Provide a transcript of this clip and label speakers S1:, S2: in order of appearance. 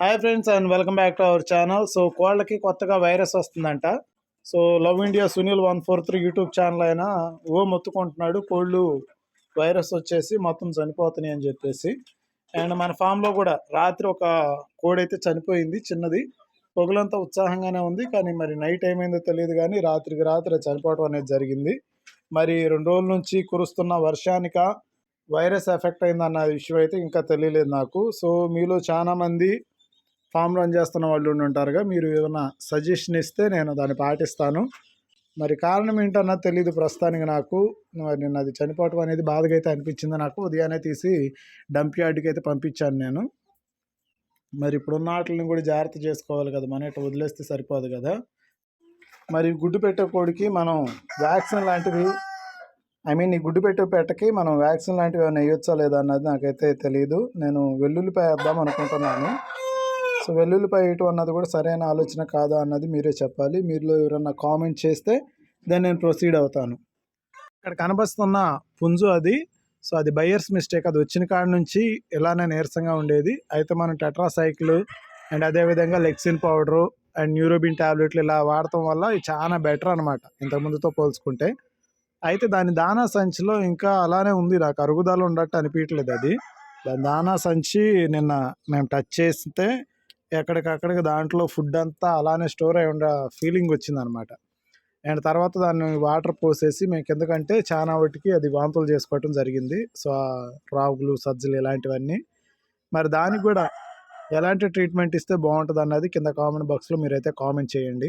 S1: Hi friends and welcome back to our channel so కోళ్ళకి కొత్తగా virus వస్తుందంట. So love India Sunil one four three YouTube channel అయినా ఓ మొత్తుకుంటున్నాడు. కోళ్ళు virus వచ్చేసి మొత్తం చనిపోతున్నాయి అని చెప్పేసి. అండ్ మన ఫామ్లో కూడా రాత్రి ఒక కోడి అయితే చనిపోయింది చిన్నది. పొగలంతా ఉత్సాహంగానే ఉంది. కానీ మరి నైట్ ఏమైందో తెలియదు కానీ రాత్రికి రాత్రి చనిపోవడం అనేది జరిగింది. మరి రెండు రోజుల నుంచి కురుస్తున్న వర్షానిక వైరస్ ఎఫెక్ట్ అయిందన్న విషయం అయితే ఇంకా తెలియలేదు నాకు. సో మీలో చాలామంది ఫామ్ రన్ చేస్తున్న వాళ్ళు ఉండి ఉంటారుగా. మీరు ఏదైనా సజెషన్ ఇస్తే నేను దాన్ని పాటిస్తాను. మరి కారణం ఏంటన్నది తెలియదు ప్రస్తుతానికి నాకు. మరి నిన్న అది చనిపోవటం అనేది బాధగా అయితే అనిపించింది నాకు. ఉదయాన్నే తీసి డంప్ యార్డ్కి అయితే పంపించాను నేను. మరి ఇప్పుడున్న వాటిని కూడా జాగ్రత్త చేసుకోవాలి కదా. మన ఇట్లా వదిలేస్తే సరిపోదు కదా. మరి గుడ్డు పెట్టే కోడికి మనం వ్యాక్సిన్ లాంటివి ఐ మీన్ ఈ గుడ్డు పెట్టే పెట్టకి మనం వ్యాక్సిన్ లాంటివి ఏమైనా వేయొచ్చా లేదా అన్నది నాకైతే తెలియదు నేను వెల్లుల్లిపాయ వేద్దాం అనుకుంటున్నాను. సో వెల్లుల్లిపాయ వేయటం అన్నది కూడా సరైన ఆలోచన కాదా అన్నది మీరే చెప్పాలి. మీరులో ఎవరన్నా కామెంట్ చేస్తే దెన్ నేను ప్రొసీడ్ అవుతాను. ఇక్కడ కనిపిస్తున్న పుంజు అది. సో అది బయర్స్ మిస్టేక్. అది వచ్చిన కాడ నుంచి ఇలానే నీరసంగా ఉండేది. అయితే మనం టెట్రాసైకిల్ అండ్ అదేవిధంగా లెక్సిన్ పౌడరు అండ్ న్యూరోబిన్ ట్యాబ్లెట్లు ఇలా వాడటం వల్ల ఇది చాలా బెటర్ అనమాట ఇంతకుముందుతో పోల్చుకుంటే. అయితే దాని దానా సంచిలో ఇంకా అలానే ఉంది. నాకు అరుగుదల ఉండట్టు అనిపించట్లేదు అది. దాని దానా సంచి నిన్న మేము టచ్ చేస్తే ఎక్కడికక్కడికి దాంట్లో ఫుడ్ అంతా అలానే స్టోర్ అయి ఉండే ఫీలింగ్ వచ్చిందనమాట. అండ్ తర్వాత దాన్ని వాటర్ పోసేసి మేము ఎందుకంటే చాలా వాటికి అది వాంతులు చేసుకోవటం జరిగింది. సో రాగులు సజ్జలు ఇలాంటివన్నీ. మరి దానికి కూడా ఎలాంటి ట్రీట్మెంట్ ఇస్తే బాగుంటుంది అన్నది కింద కామెంట్ బాక్స్లో మీరైతే కామెంట్ చేయండి.